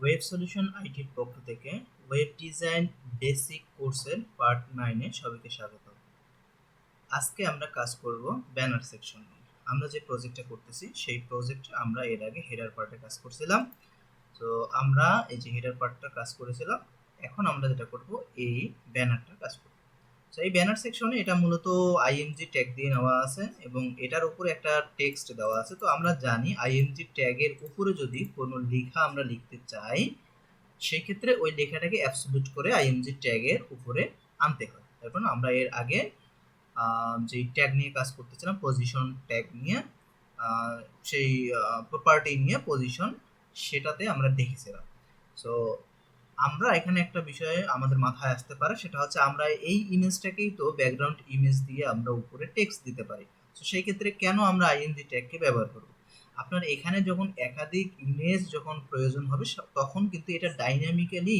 Web solution আইটির পক্ষ থেকে ওয়েব ডিজাইন বেসিক কোর্সের পার্ট নাইনে সবাইকে স্বাগত। আজকে আমরা কাজ করব ব্যানার সেকশন আমরা যে প্রজেক্টটা করতেছি, সেই প্রজেক্ট আমরা এর আগে হেডার পার্টে কাজ করছিলাম। তো আমরা এই যে হেডার পার্টটা কাজ করেছিলাম, এখন আমরা যেটা করব, এই ব্যানারটা কাজ করব। তো এই ব্যানার সেকশনে এটা মূলত আইএমজি ট্যাগ দিয়ে নেওয়া আছে এবং এটার উপরে একটা টেক্সট দেওয়া আছে। তো আমরা জানি আইএমজি ট্যাগের উপরে যদি কোনো লেখা আমরা লিখতে চাই সেই ক্ষেত্রে ওই লেখাটাকে অ্যাবসলিউট করে আইএমজি ট্যাগের উপরে আনতে হয়। তারপর আমরা এর আগে যেই ট্যাগ নিয়ে কাজ করতেছিলাম পজিশন ট্যাগ নিয়ে সেই প্রপার্টি নিয়ে পজিশন সেটাতে আমরা দেখেছিলাম। সো আমরা এখানে একটা বিষয়ে আমাদের মাথায় আসতে পারে, সেটা হচ্ছে আমরা এই ইমেজটাকেই তো ব্যাকগ্রাউন্ড ইমেজ দিয়ে আমরা উপরে টেক্সট দিতে পারি। তো সেই ক্ষেত্রে কেন আমরা আইএনজি ট্যাগকে ব্যবহার করব? আপনার এখানে যখন একাধিক ইমেজ যখন প্রয়োজন হবে তখন কিন্তু এটা ডাইনামিক্যালি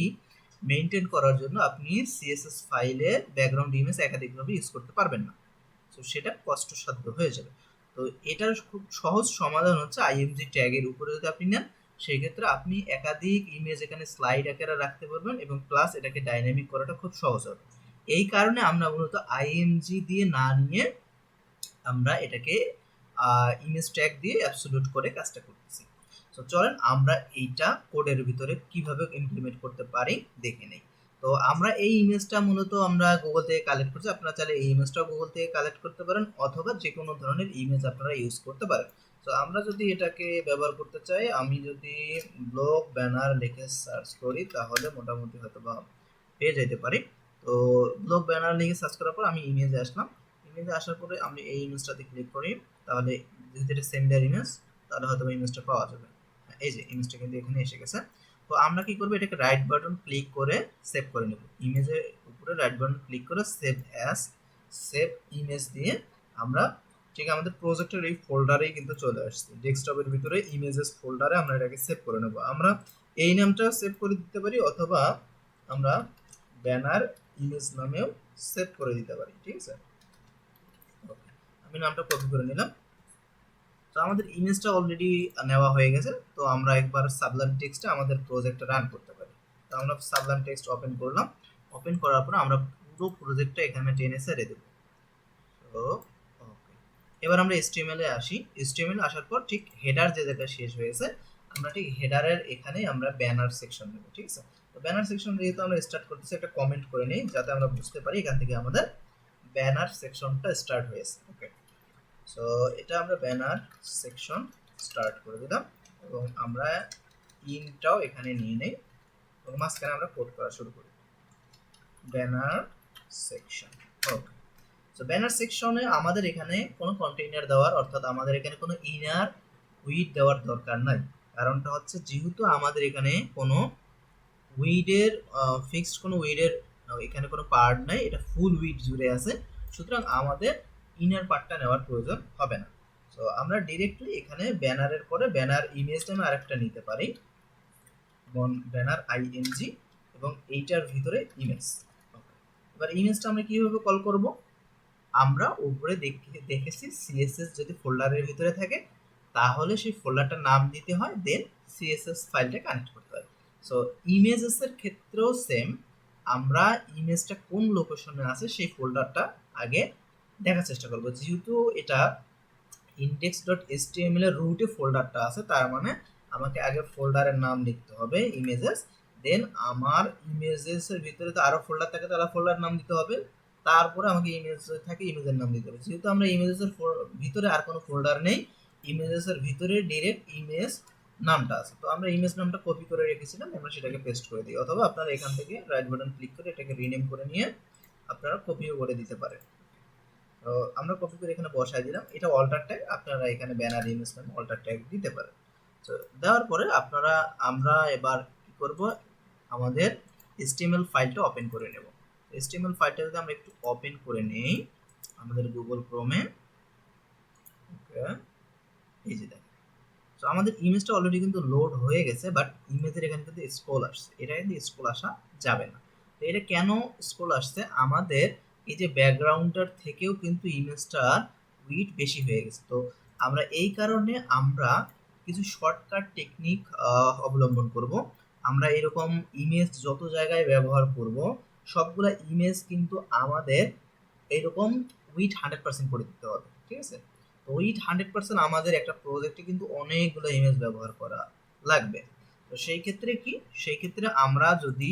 মেনটেন করার জন্য আপনি সিএসএস ফাইলে ব্যাকগ্রাউন্ড ইমেজ একাধিকভাবে ইউজ করতে পারবেন না। তো সেটা কষ্টসাধ্য হয়ে যাবে। তো, এটার খুব সহজ সমাধান হচ্ছে আইএমজি ট্যাগের উপরে যদি আপনি নেন সেই ক্ষেত্রে আপনি একাধিক ইমেজ এখানে স্লাইড আকারে রাখতে পারবেন এবং প্লাস এটাকে ডাইনামিক করাটা খুব সহজ হবে। এই কারণে আমরা মূলত আইএমজি দিয়ে না নিয়ে আমরা এটাকে ইমেজ ট্যাগ দিয়ে অ্যাবসোলিউট করে কাজটা করতেছি। তো চলেন আমরা এইটা কোডের ভিতরে কীভাবে ইমপ্লিমেন্ট করতে পারি দেখে নেই। তো আমরা এই ইমেজটা মূলত আমরা গুগল থেকে কালেক্ট করছি। আপনারা চাইলে এই ইমেজটাও গুগল থেকে কালেক্ট করতে পারেন অথবা যে কোনো ধরনের ইমেজ আপনারা ইউজ করতে পারেন। তো আমরা যদি এটাকে ব্যবহার করতে চাই, আমি যদি ব্লগ ব্যানার লিখে সার্চ করি, তাহলে মোটামুটি হয়তো বা পেয়ে যেতে পারি। তো ব্লগ ব্যানার লিখে সার্চ করার পর আমি ইমেজে আসলাম। ইমেজে আসার পরে আমি এই ইমেজটাতে ক্লিক করি, তাহলে যেহেতু এটা সেন্ডার ইমেজ তাহলে হয়তো বা ইমেজটা পাওয়া যাবে। এই যে ইমেজটা কিন্তু এখানে এসে গেছে। তো আমরা কি করব, এটাকে রাইট বাটন ক্লিক করে সেভ করে নেব। ইমেজের উপরে রাইট বাটন ক্লিক করে সেভ অ্যাস সেভ ইমেজ দিয়ে আমরা ঠিক আমাদের প্রজেক্টের এই ফোল্ডারেই কিন্তু চলে আসছে। ডেস্কটপের ভিতরে ইমেজেস ফোল্ডারে আমরা এটাকে সেভ করে নেব। আমরা এই নামটা সেভ করে দিতে পারি অথবা আমরা ব্যানার ইমেজ নামেও সেভ করে দিতে পারি, ঠিক আছে? আমি নামটা কপি করে নিলাম। তো আমাদের ইমেজটা অলরেডি নেওয়া হয়ে গেছে, তো আমরা একবার সাবলাম টেক্সটে আমাদের প্রজেক্টটা রান করতে পারি। তো আমরা সাবলাম টেক্সট ওপেন করলাম। ওপেন করার পর আমরা পুরো প্রজেক্টটা এখানে টেনে সেরে দেবো। তো এবার আমরা এসটিএমএল এ আসি। এসটিএমএল আসার পর ঠিক হেডার যে জায়গায় শেষ হয়েছে, আমরা ঠিক হেডারের এখানেই আমরা ব্যানার সেকশন নেব, ঠিক আছে? তো ব্যানার সেকশন যেহেতু আমরা স্টার্ট করতেছি, একটা কমেন্ট করে নিই, যাতে আমরা বুঝতে পারি এখান থেকে আমাদের ব্যানার সেকশনটা স্টার্ট হয়েছে ওকে সো এটা আমরা ব্যানার সেকশন স্টার্ট করে দিলাম এবং আমরা ইনটাও এখানে নিয়ে নেই এবং মাঝখানে আমরা কোড করা শুরু করি। Banner section okay so banner সেকশনে আমাদের এখানে কোনো কন্টেইনার দেওয়ার, অর্থাৎ আমাদের এখানে কোনো ইনার উইড দেওয়ার দরকার নাই। কারণটা হচ্ছে যেহেতু আমাদের এখানে কোনো উইডের ফিক্সড কোনো উইডের এখানে কোনো পার্ট নাই, এটা ফুল উইড জুড়ে আছে, সুতরাং আমাদের ইনার পার্টটা নেওয়ার প্রয়োজন হবে না। সো আমরা ডিরেক্টলি এখানে ব্যানারের পরে ব্যানার ইমেজ আমি আরেকটা নিতে পারি। ব্যানার আইএনজি এবং এইটার ভিতরে ইমেজ এবার ইমেজটা আমরা কীভাবে কল করব? আমরা উপরে দেখেছি সিএসএস যদি ফোল্ডারের ভিতরে থাকে, তাহলে সেই ফোল্ডারটার নাম দিতে হয় দেন সিএসএস ফাইলটা কানেক্ট করতে হয়। সো ইমেজেসের ক্ষেত্রেও সেম আমরা ইমেজটা কোন লোকেশনে আছে সেই ফোল্ডারটা আগে দেখার চেষ্টা করব। যেহেতু এটা ইন্ডেক্স ডট এস এর রুটে ফোল্ডারটা আছে, তার মানে আমাকে আগে ফোল্ডারের নাম লিখতে হবে ইমেজেস দেন আমার ইমেজেসের ভিতরে তো আরও ফোল্ডার থাকে তারা ফোল্ডার নাম দিতে হবে। তারপরে আমাকে ইমেজ থাকে ইমেজের নাম দিতে হবে। যেহেতু আমরা ইমেজেসের ভিতরে আর কোনো ফোল্ডার নেই ইমেজেসের ভিতরে ডিরেক্ট ইমেজ নামটা আছে। তো আমরা ইমেজ নামটা কপি করে রেখেছিলাম আমরা সেটাকে পেস্ট করে দিই। অথবা আপনারা এখান থেকে রাইট বাটন ক্লিক করে এটাকে রিনেম করে নিয়ে আপনারা কপিও করে দিতে পারেন। তো আমরা কপি করে এখানে বসাই দিলাম। এটা অল্টার ট্যাগ আপনারা এখানে ব্যানার ইমেজ নামে অল্টার ট্যাগ দিতে পারেন। তো দেওয়ার পরে আপনারা, আমরা এবার কি করব, আমাদের এসটিএমএল ফাইলটা ওপেন করে নেব। এসটিএমএল ফাইলটা যদি আমরা একটু ওপেন করে নেই। আমাদের গুগল ক্রোমে ওকে এই যে দেখেন। তো আমাদের ইমেজটা অলরেডি কিন্তু লোড হয়ে গেছে বাট ইমেজের এখানে কিন্তু স্ক্রল আসছে। এটা কিন্তু স্ক্রল আসা যাবে না। তো এটা কেন স্ক্রল আসছে? আমাদের এই যে ব্যাকগ্রাউন্ডটার থেকেও কিন্তু ইমেজটার উইট বেশি হয়ে গেছে। তো আমরা এই কারণে আমরা কিছু শর্টকাট টেকনিক অবলম্বন করব। আমরা এরকম ইমেজ যত জায়গায় ব্যবহার করব সবগুলা ইমেজ কিন্তু আমাদের এইরকম উইথ হান্ড্রেড পার্সেন্ট করে দিতে হবে, ঠিক আছে? তো উইথ হান্ড্রেড পার্সেন্ট আমাদের একটা প্রজেক্টে কিন্তু অনেকগুলো ইমেজ ব্যবহার করা লাগবে। তো সেই ক্ষেত্রে কি? সেই ক্ষেত্রে আমরা যদি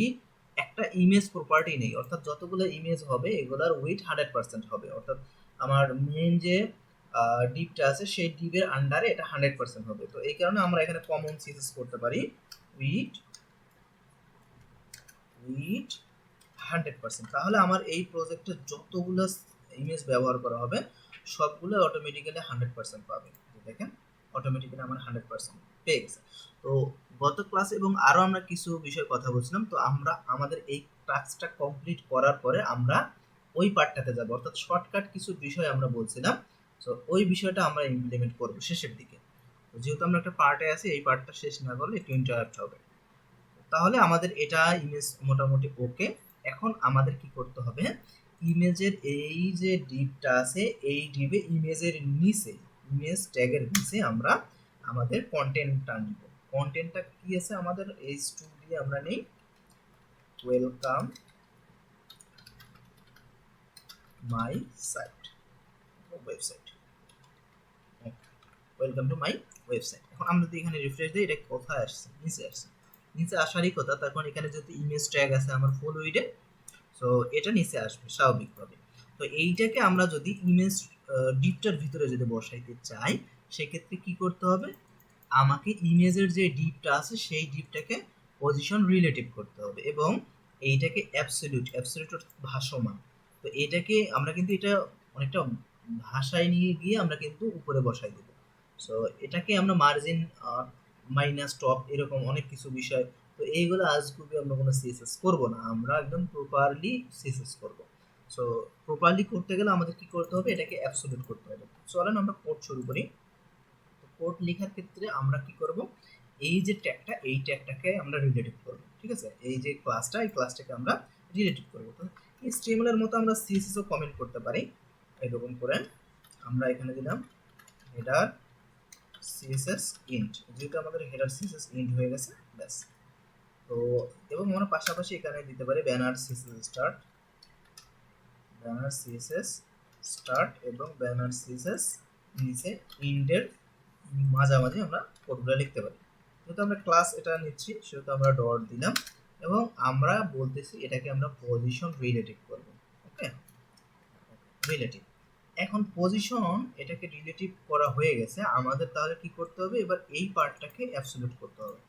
একটা ইমেজ প্রপার্টি নেই, অর্থাৎ যতগুলো ইমেজ হবে, এগুলার উইথ হান্ড্রেড পার্সেন্ট হবে। অর্থাৎ আমার মেন যে ডিপটা আছে, সেই ডিপের আন্ডারে এটা হান্ড্রেড পার্সেন্ট হবে। তো এই কারণে আমরা এখানে কমন সিসেস করতে পারি। Width width hundred percent. তাহলে আমার এই প্রজেক্টে যতগুলো ইমেজ ব্যবহার করা হবে, সবগুলো অটোমেটিক্যালি হান্ড্রেড পার্সেন্ট পাবে। দেখেন অটোমেটিক্যালি আমার হান্ড্রেড পার্সেন্ট পেয়ে গেছে। তো গত ক্লাস এবং আরও আমরা কিছু বিষয়ে কথা বলছিলাম, তো আমরা, আমাদের এই টাস্কটা কমপ্লিট করার পরে আমরা ওই পার্টটাতে যাব। অর্থাৎ শর্টকাট কিছু বিষয় আমরা বলছিলাম, তো ওই বিষয়টা আমরা ইমপ্লিমেন্ট করব শেষের দিকে। যেহেতু আমরা একটা পার্টে আছি, এই পার্টটা শেষ না করলে একটু ইন্টারাপ্ট হবে। তাহলে আমাদের এটা ইমেজ মোটামুটি ওকে এখন আমাদের কি করতে হবে? ইমেজের এই যে ডিপটা আছে, এই ডিপে ইমেজের নিচে, ইমেজ ট্যাগের নিচে আমরা আমাদের কন্টেন্টটা নিব। কন্টেন্টটা কি আছে আমাদের? এইচ টু দিয়ে আমরা নেই। Welcome my site website welcome to my website এখন আমরা যদি এখানে রিফ্রেশ দিই, এটা কোথায় আসছে? নিচে আসছে। নিচে আসারই কথা, তারপর এখানে যদি ইমেজ ট্যাগ আছে আমার ফুল উইডে সো এটা নিচে আসবে স্বাভাবিকভাবে তো এইটাকে আমরা যদি ইমেজ ডিপটার ভিতরে যদি বসাইতে চাই, সেক্ষেত্রে কি করতে হবে? আমাকে ইমেজের যে ডিপটা আছে, সেই ডিপটাকে পজিশন রিলেটিভ করতে হবে এবং এইটাকে অ্যাবসলিউট অ্যাবসলিউট ভাসমান। তো এটাকে আমরা কিন্তু এটা অনেকটা ভাষায় নিয়ে গিয়ে আমরা কিন্তু উপরে বসাই দেবো। সো এটাকে আমরা মার্জিন মাইনাস টপ এরকম অনেক কিছু বিষয়। তো এইগুলো আজ খুবই আমরা কোনো সিএসএস করব না, আমরা একদম প্রপারলি সিএসএস করব। সো প্রপারলি করতে গেলে আমাদের কি করতে হবে? এটাকে অ্যাবসলিউট করতে হবে। চলেন আমরা কোড শুরু করি। কোড লেখার ক্ষেত্রে আমরা কি করব? এই যে ট্যাগটা এই ট্যাগটাকে আমরা রিলেটিভ করব, ঠিক আছে? এই যে ক্লাসটা এই ক্লাসটাকে আমরা রিলেটিভ করব। তো এইচটিএমএল এর মতো আমরা সিএসএসও কমেন্ট করতে পারি। এরকম করে আমরা এখানে দিলাম হেডার সিএসএস ইন্ট যেহেতু আমাদের হেডার সিএসএস ইন্ট হয়ে গেছে, ব্যাস। তো, এবং আমরা পাশাপাশি এখানে দিতে পারি banner CSS start banner CSS start এবং ব্যানার সিএসএস নিচে ইন্ডের মাঝামাঝি আমরা কোডগুলো লিখতে পারি। যেহেতু আমরা ক্লাস এটা নিচ্ছি, সেহেতু আমরা ডট দিলাম এবং আমরা বলতেছি এটাকে আমরা পজিশন রিলেটিভ করব ওকে রিলেটিভ এখন পজিশন এটাকে রিলেটিভ করা হয়ে গেছে, আমাদের তাহলে কি করতে হবে? এবার এই পার্টটাকে অ্যাবসলিউট করতে হবে।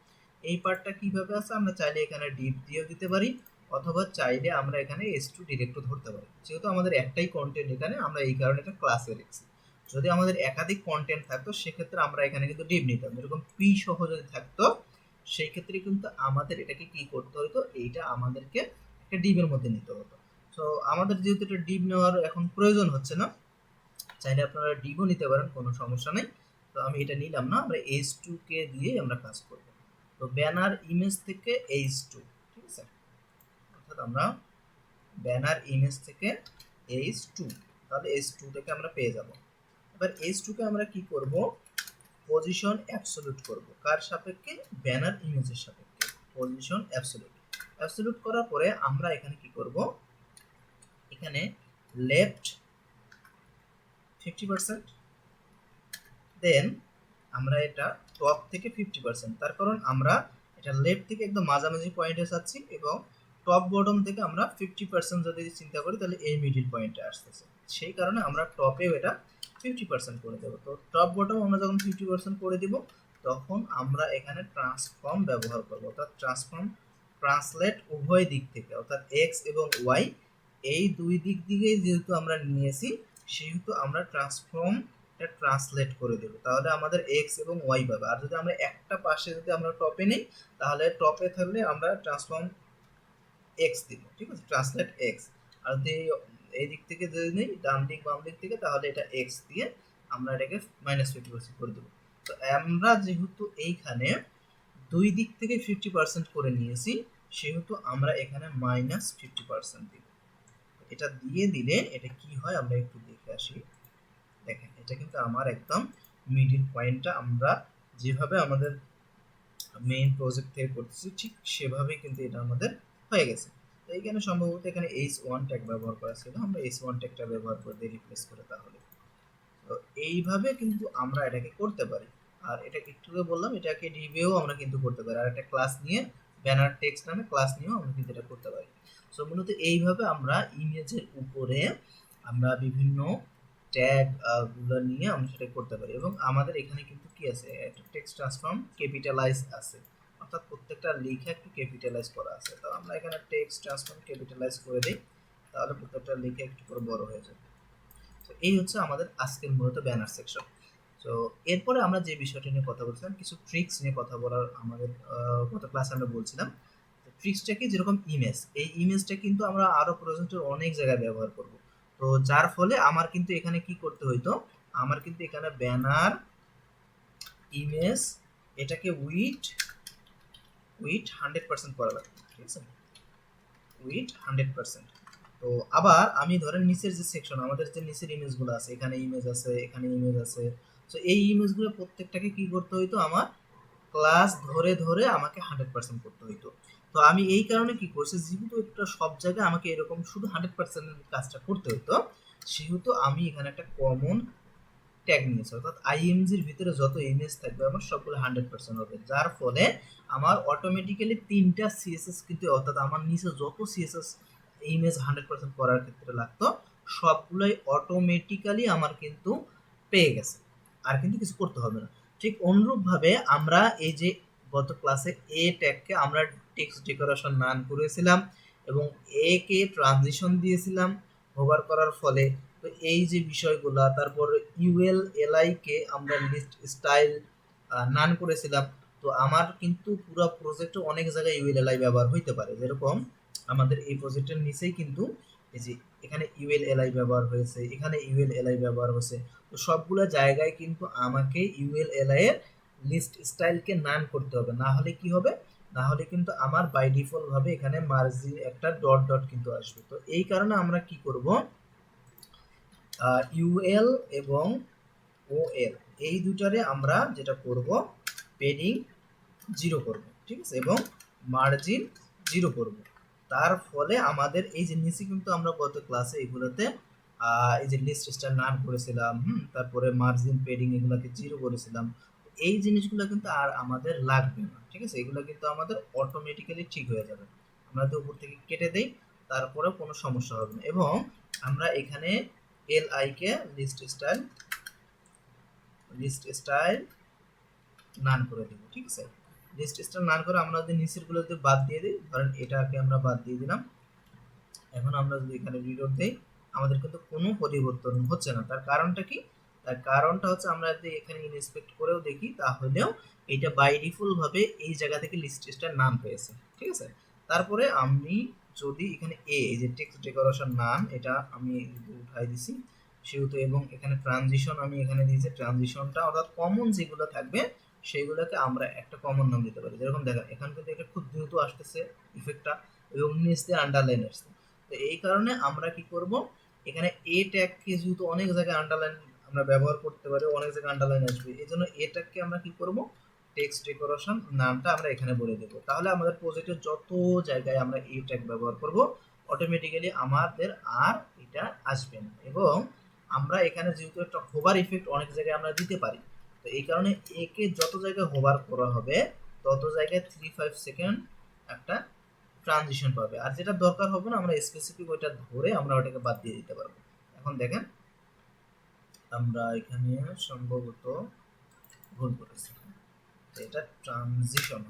এই পার্টটা কীভাবে আছে? আমরা চাইলে এখানে ডিপ দিয়েও দিতে পারি, অথবা চাইলে আমরা এখানে এস টু ডিরেক্টও ধরতে পারি। যেহেতু আমাদের একটাই কন্টেন্ট এখানে, আমরা এই কারণে এটা ক্লাসে রেখেছি। যদি আমাদের একাধিক কন্টেন্ট থাকতো, সেক্ষেত্রে আমরা এখানে কিন্তু ডিপ নিতাম। এরকম পি সহ যদি থাকতো সেই ক্ষেত্রে কিন্তু আমাদের এটাকে কি করতে হতো? এইটা আমাদেরকে একটা ডিপের মধ্যে নিতে হতো। তো আমাদের যেহেতু এটা ডিপ নেওয়ার এখন প্রয়োজন হচ্ছে না চাইলে আপনারা ডিপও নিতে পারেন, কোনো সমস্যা নেই। তো আমি এটা নিলাম না, আমরা এইচ টু কে দিয়ে আমরা কাজ করব। তো ব্যানার ইমেজ থেকে এইচ টু ঠিক আছে? অর্থাৎ আমরা ব্যানার ইমেজ থেকে এইচ টু তাহলে এইচ টু থেকে আমরা পেয়ে যাব। এবার এইচ টুকে আমরা কি করব? পজিশন অ্যাবসলিউট করব। কার সাপেক্ষে? ব্যানার ইমেজের সাপেক্ষে। পজিশন অ্যাবসলিউট অ্যাবসলিউট করার পরে আমরা এখানে কি করব? এখানে লেফট ফিফটি পার্সেন্ট দেন আমরা এটা টপ থেকে ফিফটি পার্সেন্ট তার কারণ আমরা এটা লেফট থেকে একদম মাঝামাঝি পয়েন্টে যাচ্ছি এবং টপ বটম থেকে আমরা ফিফটি পার্সেন্ট যদি চিন্তা করি, তাহলে এই মিডিল পয়েন্টে আসতেছে। সেই কারণে আমরা টপেও এটা ফিফটি পার্সেন্ট করে দেবো। তো টপ বটম আমরা যখন ফিফটি পার্সেন্ট করে দিব, তখন আমরা এখানে ট্রান্সফর্ম ব্যবহার করব। অর্থাৎ ট্রান্সফর্ম ট্রান্সলেট উভয় দিক থেকে, অর্থাৎ এক্স এবং ওয়াই এই দুই দিক দিকেই যেহেতু আমরা নিয়েছি সেহেতু আমরা ট্রান্সফর্ম ট্রান্সলেট করে দেব। তাহলে আমাদের এক্স এবং ওয়াই পাবে। আর যদি আমরা একটা পাশে যদি আমরা টপে নেই, তাহলে টপে থাকলে আমরা ট্রান্সফর্ম এক্স দিব, ঠিক আছে? ট্রান্সলেট এক্স আর যদি এই দিক থেকে যদি নেই, ডান দিক, বাম দিক থেকে, তাহলে এটা এক্স দিয়ে আমরা এটাকে মাইনাস ফিফটি পার্সেন্ট করে দেবো। তো আমরা যেহেতু এইখানে দুই দিক থেকে ফিফটি পার্সেন্ট করে নিয়েছি, সেহেতু আমরা এখানে মাইনাস ফিফটি পার্সেন্ট দিব। এটা দিয়ে দিলে এটা কি হয় আমরা একটু দেখে আসি। দেখেন, এটা কিন্তু আমার একদম মিডিল পয়েন্টটা আমরা যেভাবে আমাদের মেইন প্রজেক্ট থেকে করতেছি, ঠিক সেভাবে কিন্তু এটা আমাদের হয়ে গেছে। তো এইখানে সম্ভবত এখানে এইচ ওয়ান ট্যাগ ব্যবহার করা ছিল। আমরা এইচ ওয়ান ট্যাগটা ব্যবহার করে দিয়ে রিপ্লেস করে তাহলে। তো এইভাবে কিন্তু আমরা এটাকে করতে পারি। আর এটা একটু বললাম, এটাকে রিভিউ আমরা কিন্তু করতে পারি। আর একটা ক্লাস নিয়ে ব্যানার টেক্সট নামে ক্লাস নিয়েও আমরা কিন্তু এটা করতে পারি। সো মূলত এইভাবে আমরা ইমেজের উপরে আমরা বিভিন্ন ট্যাগগুলো নিয়ে আমরা সেটা করতে পারি এবং আমাদের এখানে কিন্তু কি আছে? একটা টেক্সট ট্রান্সফর্ম ক্যাপিটালাইজ আছে। অর্থাৎ প্রত্যেকটা লেখা একটু ক্যাপিটালাইজ করা আছে। তো আমরা এখানে টেক্সট ট্রান্সফর্ম ক্যাপিটালাইজ করে দিই, তাহলে প্রত্যেকটা লেখা একটু করে বড় হয়ে যাবে। তো এই হচ্ছে আমাদের আজকের মূলত ব্যানার সেকশন তো এরপরে আমরা যে বিষয়টা নিয়ে কথা বলছিলাম, কিছু ট্রিক্স নিয়ে কথা বলার আমাদের গত ক্লাসে আমরা বলছিলাম। ট্রিক্সটা কি যেরকম ইমেজ এই ইমেজটা কিন্তু আমরা আরও প্রজেক্টের অনেক জায়গায় ব্যবহার করব। তো যার ফলে আমার কিন্তু এখানে কি করতে হইতো? আমার কিন্তু এখানে ব্যানার ইমেজ এটাকে উইট উইট হান্ড্রেড পার্সেন্ট করা লাগবে, ঠিক আছে? উইট হান্ড্রেড পার্সেন্ট তো আবার আমি ধরেন নিচের যে সেকশন আমাদের যে নিচের ইমেজগুলো আছে, এখানে ইমেজ আছে, এখানে ইমেজ আছে, তো এই ইমেজগুলো প্রত্যেকটাকে কি করতে হইতো? আমার ক্লাস ধরে ধরে আমাকে হান্ড্রেড পার্সেন্ট করতে হইতো। তো আমি এই কারণে কি করছি, যেহেতু একটা সব জায়গায় আমাকে এরকম শুধু হান্ড্রেড পার্সেন্ট কাজটা করতে হতো, সেহেতু আমি এখানে একটা কমন ট্যাগ নিয়েছি। অর্থাৎ আইএমজির ভিতরে যত ইমেজ থাকবে আমার সবগুলো হান্ড্রেড পার্সেন্ট হবে। যার ফলে আমার অটোমেটিক্যালি তিনটা সিএসএস কিন্তু, অর্থাৎ আমার নিচে যত সিএসএস ইমেজ হান্ড্রেড পার্সেন্ট করার ক্ষেত্রে লাগতো, সবগুলোই অটোমেটিক্যালি আমার কিন্তু পেয়ে গেছে। আর কিন্তু কিছু করতে হবে না। ঠিক অনুরূপভাবে আমরা এই যে গত ক্লাসে এ ট্যাগকে আমরা টেক্সট ডেকোরেশন নান করেছিলাম এবং এ কে ট্রানজিশন দিয়েছিলাম হোভার করার ফলে। তো এই যে বিষয়গুলা, তারপর ইউএল এলআই কে আমরা লিস্ট স্টাইল নান করেছিলাম। তো আমার কিন্তু পুরো প্রজেক্টে অনেক জায়গায় ইউএল এলআই ব্যবহার হইতে পারে। যেরকম আমাদের এই প্রজেক্টের নিচেই কিন্তু এই যে এখানে ইউএল এলআই ব্যবহার হয়েছে, এখানে ইউএল এলআই ব্যবহার হয়েছে। তো সবগুলো জায়গায় কিন্তু আমাকে ইউএল এলআই এর লিস্ট স্টাইলকে নান করতে হবে। না হলে কি হবে? না হলে কিন্তু আমার বাই ডিফল্ট ভাবে এখানে মার্জিন একটা ডট ডট কিন্তু আসবে। তো এই কারণে আমরা কি করব? ইউএল এবং ওএল এই দুটারে আমরা যেটা করব পেডিং জিরো করব, ঠিক আছে? এবং মার্জিন জিরো করব। তার ফলে আমাদের এই নিচে কিন্তু আমরা গত ক্লাসে এগুলোতে এই যে লিস্ট স্টার নান করেছিলাম, হুম, তারপরে মার্জিন পেডিং এগুলোকে জিরো করেছিলাম। এই জিনিসগুলো কিন্তু আর আমাদের লাগবে না, ঠিক আছে? এগুলো কিন্তু আমাদের অটোমেটিক্যালি ঠিক হয়ে যাবে। আমরা তো উপর থেকে কেটে দেই তারপরে কোনো সমস্যা হবে না। এবং আমরা এখানে L I K list style list style none করে দেব, ঠিক আছে? লিস্ট স্টাইল নান করে আমরা যদি নিচেরগুলো যদি বাদ দিয়ে দিই, ধরেন এটাকে আমরা বাদ দিয়ে দিলাম। এখন আমরা যদি এখানে রিলোড দেই, আমাদের কিন্তু কোনো পরিবর্তন হচ্ছে না। তার কারণটা কি? তার কারণটা হচ্ছে আমরা যদি এখানে ইনস্পেক্ট করেও দেখি, তাহলেও এটা বাই ডিফল্ট ভাবে এই জায়গা থেকে লিস্ট স্টার নাম পেয়েছে, ঠিক আছে? তারপরে আমি যদি এখানে এ যে টেক্সট ডেকোরেশন নাম এটা আমি উঠাই দিছি, সেহেতু এবং এখানে ট্রানজিশন আমি এখানে দিয়েছি ট্রানজিশনটা অর্থাৎ কমন যেগুলো থাকবে সেইগুলোকে আমরা একটা কমন নাম দিতে পারি। যেরকম দেখেন, এখান কিন্তু এটা খুব দ্রুত আসতেছে ইফেক্টটা এবং নিচ দিয়ে আন্ডারলাইন আসছে তো এই কারণে আমরা কি করব, এখানে এ ট্যাগকে যেহেতু অনেক জায়গায় আন্ডারলাইন আমরা ব্যবহার করতে পারি, অনেক জায়গায় আন্ডারলাইন আসবে। এই জন্য এ ট্যাগকে আমরা কি করব? টেক্সট ডেকোরেশন নামটা আমরা এখানে বলে দেব। তাহলে আমাদের প্রজেক্টের যত জায়গায় আমরা এই ট্যাগ ব্যবহার করব অটোমেটিক্যালি আমাদের আর এটা আসবে না। এবং আমরা এখানে যেহেতু একটা হোভার ইফেক্ট অনেক জায়গায় আমরা দিতে পারি, তো এই কারণে একে যত জায়গায় হোভার করা হবে, তত জায়গায় থ্রি ফাইভ সেকেন্ড একটা ট্রানজিশন পাবে। আর যেটা দরকার হবে না, আমরা স্পেসিফিক ওইটা ধরে আমরা ওটাকে বাদ দিয়ে দিতে পারব। এখন দেখেন আমরা এখানে সম্ভবত ভুল করেছি। এটা ট্রানজিশন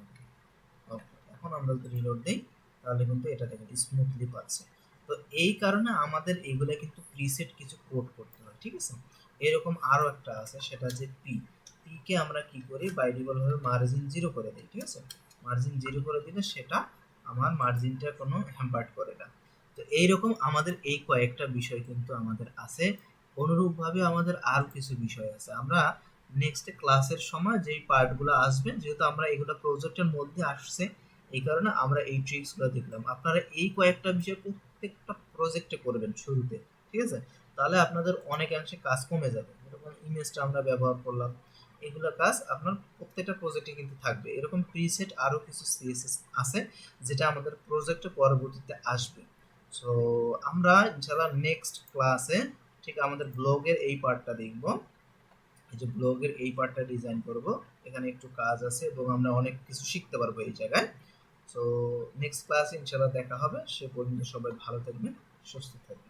এখন আমরা যদি রিলোড দিই, তাহলে কিন্তু এটা দেখেন স্মুথলি পাচ্ছে। তো এই কারণে আমাদের এগুলো কিন্তু প্রিসেট কিছু কোড করতে হয়, ঠিক আছে? এরকম আরও একটা আছে, সেটা যে পি পিকে আমরা কি করি? বাই ডিফল্ট ভাবে মার্জিন জিরো করে দিই, ঠিক আছে? মার্জিন জিরো করে দিলে সেটা আমার মার্জিনটা কোনো হ্যাম্পার্ট করে না। তো এইরকম আমাদের এই কয়েকটা বিষয় কিন্তু আমাদের আছে। অনুরূপভাবে আমাদের আরও কিছু বিষয় আছে। আমরা নেক্সট ক্লাসের সময় যেই পার্টগুলো আসবে, যেহেতু আমরা এগুলো প্রজেক্টের মধ্যে আসছে, এই কারণে আমরা এই ট্রিক্সগুলো দেখলাম। আপনারা এই কয়েকটা বিষয় প্রত্যেকটা প্রজেক্টে করবেন শুরুতে, ঠিক আছে? তাহলে আপনাদের অনেকাংশে কাজ কমে যাবে। যেরকম ইমেজটা আমরা ব্যবহার করলাম, এগুলো কাজ আপনার প্রত্যেকটা প্রজেক্টে কিন্তু থাকবে। এরকম প্রিসেট আরও কিছু সিএসএস আছে, যেটা আমাদের প্রজেক্টে পরবর্তীতে আসবে। সো আমরা ইনশাআল্লাহ নেক্সট ক্লাসে ঠিক আমাদের ব্লগের এই পার্টটা দেখব। এই যে ব্লগের এই পার্টটা ডিজাইন করব। এখানে একটু কাজ আছে এবং আমরা অনেক কিছু শিখতে পারব এই জায়গায়। সো নেক্সট ক্লাস ইনশাআল্লাহ দেখা হবে। সে পর্যন্ত সবাই ভালো থাকবেন, সুস্থ থাকবেন।